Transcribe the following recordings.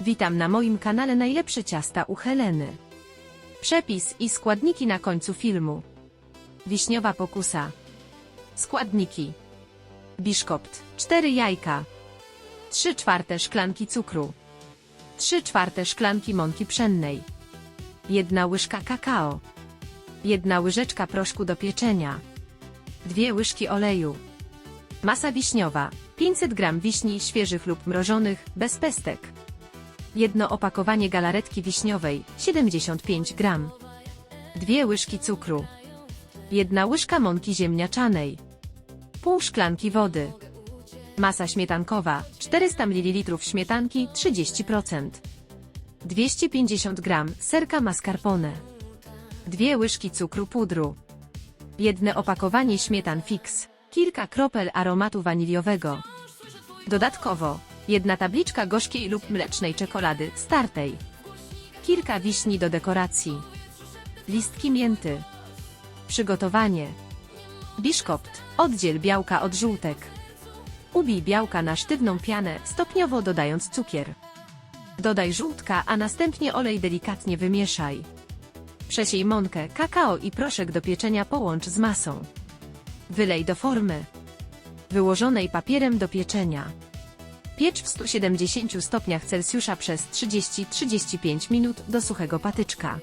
Witam na moim kanale Najlepsze ciasta u Heleny. Przepis i składniki na końcu filmu. Wiśniowa pokusa. Składniki. Biszkopt. 4 jajka. 3 czwarte szklanki cukru. 3 czwarte szklanki mąki pszennej. 1 łyżka kakao. 1 łyżeczka proszku do pieczenia. 2 łyżki oleju. Masa wiśniowa. 500 g wiśni świeżych lub mrożonych, bez pestek. Jedno opakowanie galaretki wiśniowej, 75 gram. Dwie łyżki cukru. Jedna łyżka mąki ziemniaczanej. Pół szklanki wody. Masa śmietankowa, 400 ml śmietanki, 30%. 250 gram serka mascarpone. Dwie łyżki cukru pudru. Jedno opakowanie śmietan fix. Kilka kropel aromatu waniliowego. Dodatkowo, jedna tabliczka gorzkiej lub mlecznej czekolady, startej. Kilka wiśni do dekoracji. Listki mięty. Przygotowanie. Biszkopt. Oddziel białka od żółtek. Ubij białka na sztywną pianę, stopniowo dodając cukier. Dodaj żółtka, a następnie olej delikatnie wymieszaj. Przesiej mąkę, kakao i proszek do pieczenia połącz z masą. Wylej do formy. Wyłożonej papierem do pieczenia. Piecz w 170 stopniach Celsjusza przez 30-35 minut do suchego patyczka.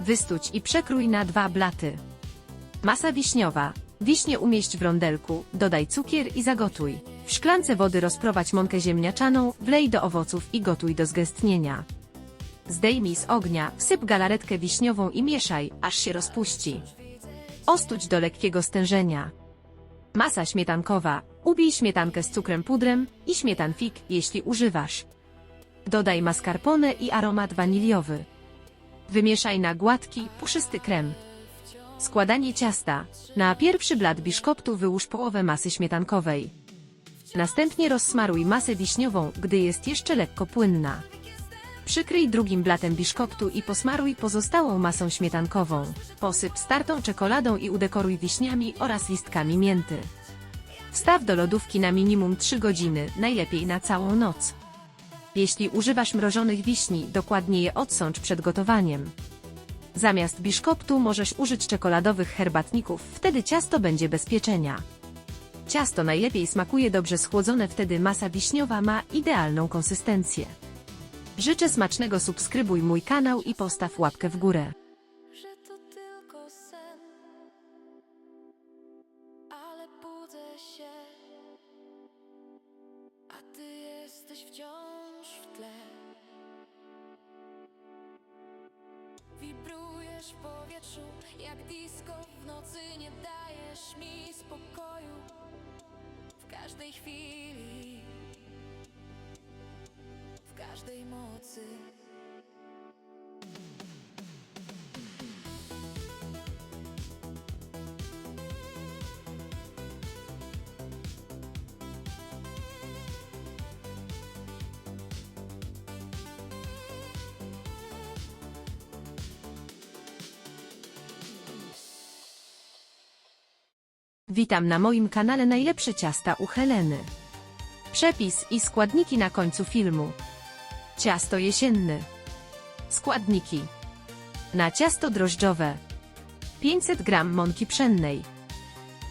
Wystuć i przekrój na dwa blaty. Masa wiśniowa. Wiśnie umieść w rondelku, dodaj cukier i zagotuj. W szklance wody rozprowadź mąkę ziemniaczaną, wlej do owoców i gotuj do zgęstnienia. Zdejmij z ognia, wsyp galaretkę wiśniową i mieszaj, aż się rozpuści. Ostuć do lekkiego stężenia. Masa śmietankowa. Ubij śmietankę z cukrem pudrem i śmietanfik, jeśli używasz. Dodaj mascarpone i aromat waniliowy. Wymieszaj na gładki, puszysty krem. Składanie ciasta. Na pierwszy blat biszkoptu wyłóż połowę masy śmietankowej. Następnie rozsmaruj masę wiśniową, gdy jest jeszcze lekko płynna. Przykryj drugim blatem biszkoptu i posmaruj pozostałą masą śmietankową. Posyp startą czekoladą i udekoruj wiśniami oraz listkami mięty. Wstaw do lodówki na minimum 3 godziny, najlepiej na całą noc. Jeśli używasz mrożonych wiśni, dokładnie je odsącz przed gotowaniem. Zamiast biszkoptu możesz użyć czekoladowych herbatników, wtedy ciasto będzie bez pieczenia. Ciasto najlepiej smakuje dobrze schłodzone, wtedy masa wiśniowa ma idealną konsystencję. Życzę smacznego subskrybuj mój kanał i postaw łapkę w górę. Wibrujesz w powietrzu, jak disco w nocy, nie dajesz mi spokoju w każdej chwili, w każdej mocy. Witam na moim kanale Najlepsze ciasta u Heleny. Przepis i składniki na końcu filmu. Ciasto jesienne. Składniki. Na ciasto drożdżowe. 500 g mąki pszennej.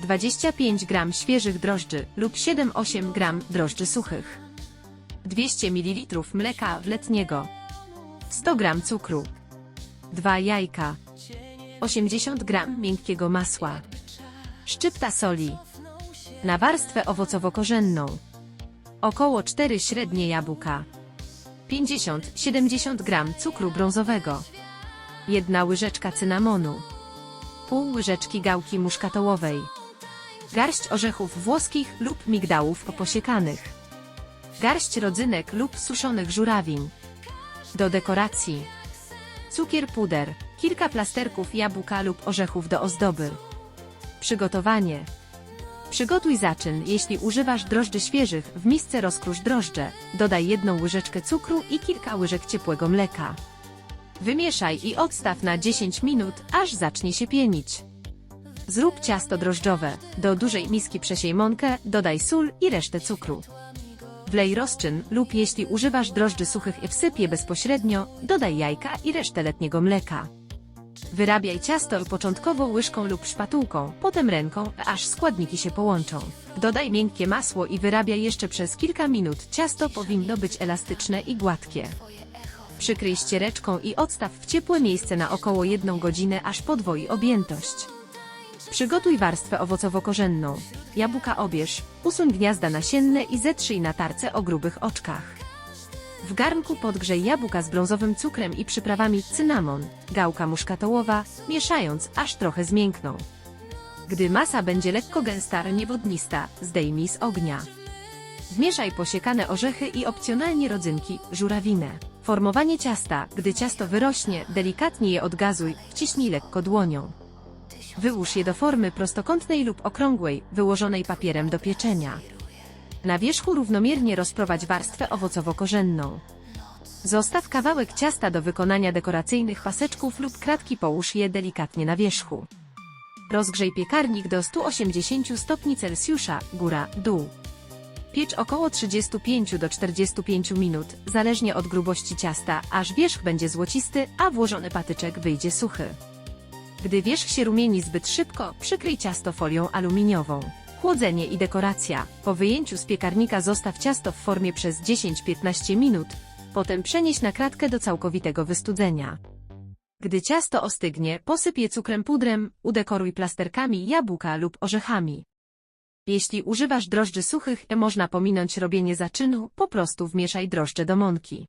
25 g świeżych drożdży lub 7-8 g drożdży suchych. 200 ml mleka wletniego. 100 g cukru. 2 jajka. 80 g miękkiego masła. Szczypta soli. Na warstwę owocowo-korzenną. Około 4 średnie jabłka. 50-70 gram cukru brązowego. Jedna łyżeczka cynamonu. Pół łyżeczki gałki muszkatołowej. Garść orzechów włoskich lub migdałów poposiekanych. Garść rodzynek lub suszonych żurawin. Do dekoracji. Cukier puder. Kilka plasterków jabłka lub orzechów do ozdoby. Przygotowanie. Przygotuj zaczyn, jeśli używasz drożdży świeżych, w misce rozkrusz drożdże, dodaj jedną łyżeczkę cukru i kilka łyżek ciepłego mleka. Wymieszaj i odstaw na 10 minut, aż zacznie się pienić. Zrób ciasto drożdżowe. Do dużej miski przesiej mąkę, dodaj sól i resztę cukru. Wlej rozczyn lub jeśli używasz drożdży suchych i wsyp je bezpośrednio, dodaj jajka i resztę letniego mleka. Wyrabiaj ciasto początkowo łyżką lub szpatułką, potem ręką, aż składniki się połączą. Dodaj miękkie masło i wyrabiaj jeszcze przez kilka minut. Ciasto powinno być elastyczne i gładkie. Przykryj ściereczką i odstaw w ciepłe miejsce na około 1 godzinę, aż podwoi objętość. Przygotuj warstwę owocowo-korzenną. Jabłka obierz, usuń gniazda nasienne i zetrzyj na tarce o grubych oczkach. W garnku podgrzej jabłka z brązowym cukrem i przyprawami cynamon, gałka muszkatołowa, mieszając, aż trochę zmiękną. Gdy masa będzie lekko gęsta, niewodnista, zdejmij z ognia. Wmieszaj posiekane orzechy i opcjonalnie rodzynki, żurawinę. Formowanie ciasta. Gdy ciasto wyrośnie, delikatnie je odgazuj, wciśnij lekko dłonią. Wyłóż je do formy prostokątnej lub okrągłej, wyłożonej papierem do pieczenia. Na wierzchu równomiernie rozprowadź warstwę owocowo-korzenną. Zostaw kawałek ciasta do wykonania dekoracyjnych paseczków lub kratki połóż je delikatnie na wierzchu. Rozgrzej piekarnik do 180 stopni Celsjusza, góra, dół. Piecz około 35 do 45 minut, zależnie od grubości ciasta, aż wierzch będzie złocisty, a włożony patyczek wyjdzie suchy. Gdy wierzch się rumieni zbyt szybko, przykryj ciasto folią aluminiową. Chłodzenie i dekoracja. Po wyjęciu z piekarnika zostaw ciasto w formie przez 10-15 minut, potem przenieś na kratkę do całkowitego wystudzenia. Gdy ciasto ostygnie, posyp je cukrem pudrem, udekoruj plasterkami jabłka lub orzechami. Jeśli używasz drożdży suchych, można pominąć robienie zaczynu, po prostu wmieszaj drożdże do mąki.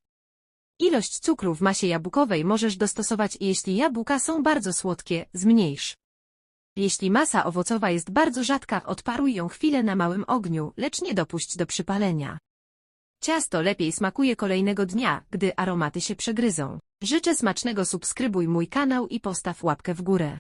Ilość cukru w masie jabłkowej możesz dostosować jeśli jabłka są bardzo słodkie, zmniejsz. Jeśli masa owocowa jest bardzo rzadka, odparuj ją chwilę na małym ogniu, lecz nie dopuść do przypalenia. Ciasto lepiej smakuje kolejnego dnia, gdy aromaty się przegryzą. Życzę smacznego subskrybuj mój kanał i postaw łapkę w górę.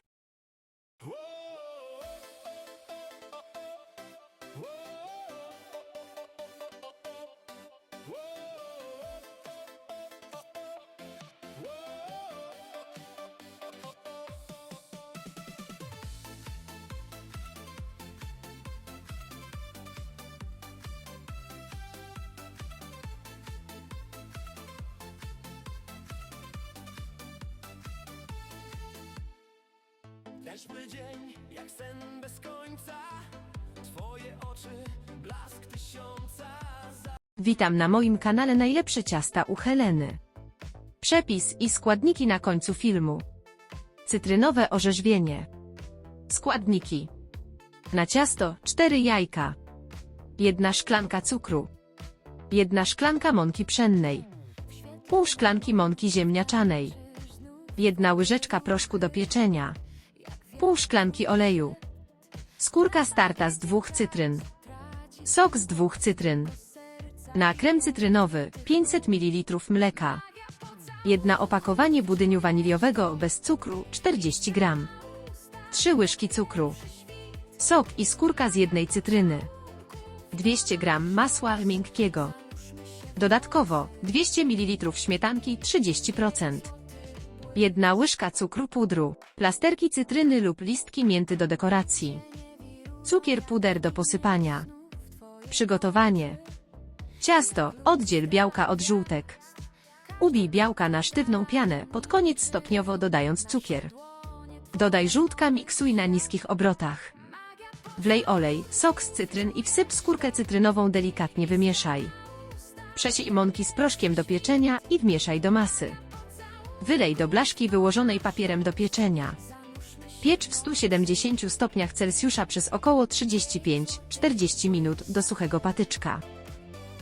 Deszmy dzień, jak sen bez końca Twoje oczy, blask tysiąca Witam na moim kanale Najlepsze ciasta u Heleny. Przepis i składniki na końcu filmu. Cytrynowe orzeźwienie. Składniki. Na ciasto 4 jajka. 1 szklanka cukru. 1 szklanka mąki pszennej. Pół szklanki mąki ziemniaczanej. 1 łyżeczka proszku do pieczenia. Pół szklanki oleju. Skórka starta z dwóch cytryn. Sok z dwóch cytryn. Na krem cytrynowy 500 ml mleka. Jedna opakowanie budyniu waniliowego bez cukru 40 g. 3 łyżki cukru. Sok i skórka z jednej cytryny. 200 g masła miękkiego. Dodatkowo 200 ml śmietanki 30%. Jedna łyżka cukru pudru, plasterki cytryny lub listki mięty do dekoracji. Cukier puder do posypania. Przygotowanie. Ciasto, oddziel białka od żółtek. Ubij białka na sztywną pianę, pod koniec stopniowo dodając cukier. Dodaj żółtka, miksuj na niskich obrotach. Wlej olej, sok z cytryn i wsyp skórkę cytrynową delikatnie wymieszaj. Przesiej mąki z proszkiem do pieczenia i wmieszaj do masy. Wylej do blaszki wyłożonej papierem do pieczenia. Piecz w 170 stopniach Celsjusza przez około 35-40 minut do suchego patyczka.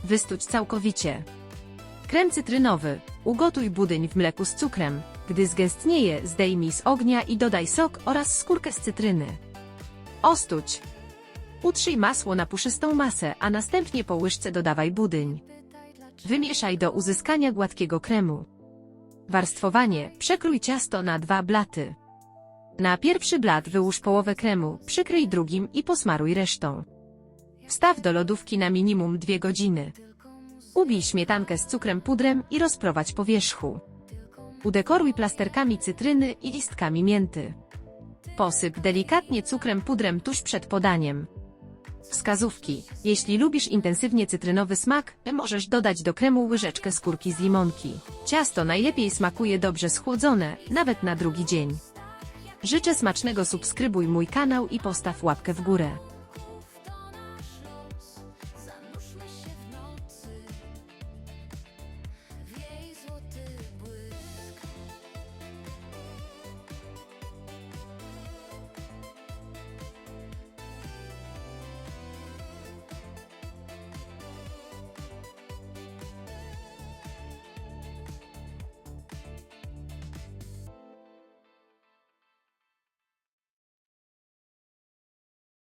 Wystuć całkowicie. Krem cytrynowy. Ugotuj budyń w mleku z cukrem. Gdy zgęstnieje, zdejmij z ognia i dodaj sok oraz skórkę z cytryny. Ostuć. Utrzyj masło na puszystą masę, a następnie po łyżce dodawaj budyń. Wymieszaj do uzyskania gładkiego kremu. Warstwowanie. Przekrój ciasto na dwa blaty. Na pierwszy blat wyłóż połowę kremu, przykryj drugim i posmaruj resztą. Wstaw do lodówki na minimum 2 godziny. Ubij śmietankę z cukrem pudrem i rozprowadź po wierzchu. Udekoruj plasterkami cytryny i listkami mięty. Posyp delikatnie cukrem pudrem tuż przed podaniem. Wskazówki. Jeśli lubisz intensywnie cytrynowy smak, możesz dodać do kremu łyżeczkę skórki z limonki. Ciasto najlepiej smakuje dobrze schłodzone, nawet na drugi dzień. Życzę smacznego subskrybuj mój kanał i postaw łapkę w górę.